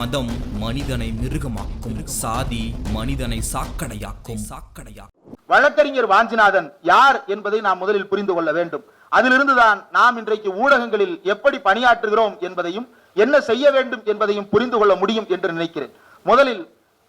மதம் மனிதனை மிருகமாக்கும் சாதி மனிதனை சாக்கடையாக்கும். சாக்கடையாக்கும் வழக்கறிஞர் வாஞ்சிநாதன் யார் என்பதை நாம் முதலில் புரிந்து கொள்ள வேண்டும். அதிலிருந்துதான் நாம் இன்றைக்கு ஊடகங்களில் எப்படி பணியாற்றுகிறோம் என்பதையும் என்ன செய்ய வேண்டும் என்பதையும் புரிந்து கொள்ள முடியும் என்று நினைக்கிறேன். முதலில்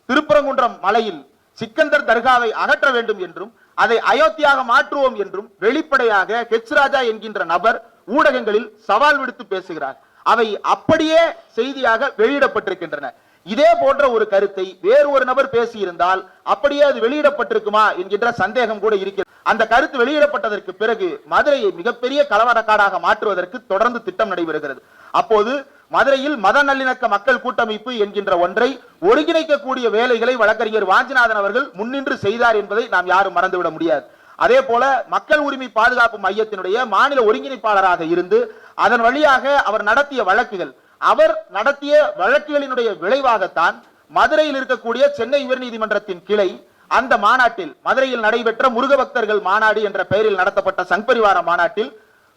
திருப்பரங்குன்றம் மலையில் சிக்கந்தர் தர்காவை அகற்ற வேண்டும் என்றும் அதை அயோத்தியாக மாற்றுவோம் என்றும் வெளிப்படையாக ஹெச் ராஜா என்கின்ற நபர் ஊடகங்களில் சவால் விடுத்து பேசுகிறார். அவை அப்படியே செய்தியாக வெளியிடப்பட்டிருக்கின்றன. இதே போன்ற ஒரு கருத்தை வேறு ஒரு நபர் பேசியிருந்தால் அப்படியே அது வெளியிடப்பட்டிருக்குமா என்கின்ற சந்தேகம் கூட இருக்கிறது. அந்த கருத்து வெளியிடப்பட்டதற்கு பிறகு மதுரையை மிகப்பெரிய கலவரக்காடாக மாற்றுவதற்கு தொடர்ந்து திட்டம் நடைபெறுகிறது. அப்போது மதுரையில் மத நல்லிணக்க மக்கள் கூட்டமைப்பு என்கின்ற ஒன்றை ஒருங்கிணைக்கக்கூடிய வேலைகளை வழக்கறிஞர் வாஞ்சிநாதன் அவர்கள் முன்னின்று செய்தார் என்பதை நாம் யாரும் மறந்துவிட முடியாது. அதே போல மக்கள் உரிமை பாதுகாப்பு மையத்தினுடைய மாநில ஒருங்கிணைப்பாளராக இருந்து அதன் வழியாக அவர் நடத்திய வழக்குகள். அவர் நடத்திய வழக்குகளினுடைய விளைவாகத்தான் மதுரையில் இருக்கக்கூடிய சென்னை உயர்நீதிமன்றத்தின் கிளை அந்த மாநாட்டில் மதுரையில் நடைபெற்ற முருக பக்தர்கள் மாநாடு என்ற பெயரில் நடத்தப்பட்ட சங்பரிவார மாநாட்டில்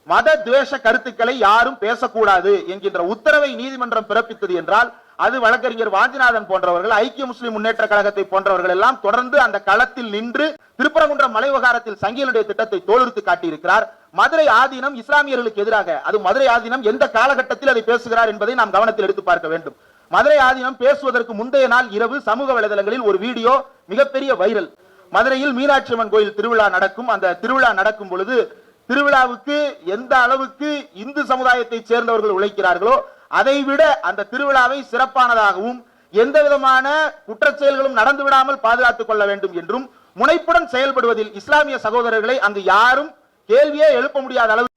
மத துவேஷ கருத்துக்களை யாரும் பேசக்கூடாது என்கின்ற உத்தரவை நீதிமன்றம் பிறப்பித்தது என்றால் அது வழக்கறிஞர் வாஞ்சிநாதன் போன்றவர்கள் ஐக்கிய முஸ்லிம் முன்னேற்ற கழகத்தை போன்றவர்கள் எல்லாம் தொடர்ந்து அந்த களத்தில் நின்று திருப்பரங்குன்றம் மலை விவகாரத்தில் சங்கியனுடைய திட்டத்தை தோலுரித்து காட்டியிருக்கிறார். மதுரை ஆதீனம் இஸ்லாமியர்களுக்கு எதிராக அது மதுரை ஆதீனம் எந்த காலகட்டத்தில் அதை பேசுகிறார் என்பதை நாம் கவனத்தில் எடுத்து பார்க்க வேண்டும். மதுரை ஆதீனம் பேசுவதற்கு முந்தைய நாள் இரவு சமூக வலைதளங்களில் ஒரு வீடியோ மிகப்பெரிய வைரல். மதுரையில் மீனாட்சி அம்மன் கோயில் திருவிழா நடக்கும். அந்த திருவிழா நடக்கும் பொழுது திருவிழாவுக்கு எந்த அளவுக்கு இந்து சமுதாயத்தை சேர்ந்தவர்கள் உழைக்கிறார்களோ அதை விட அந்த திருவிழாவை சிறப்பானதாகவும் எந்த விதமான குற்றச்செயல்களும் நடந்து விடாமல் பாதுகாத்துக் கொள்ள வேண்டும் என்றும் முனைப்புடன் செயல்படுவதில் இஸ்லாமிய சகோதரர்களை அங்கு யாரும் கேள்வியே எழுப்ப முடியாத அளவு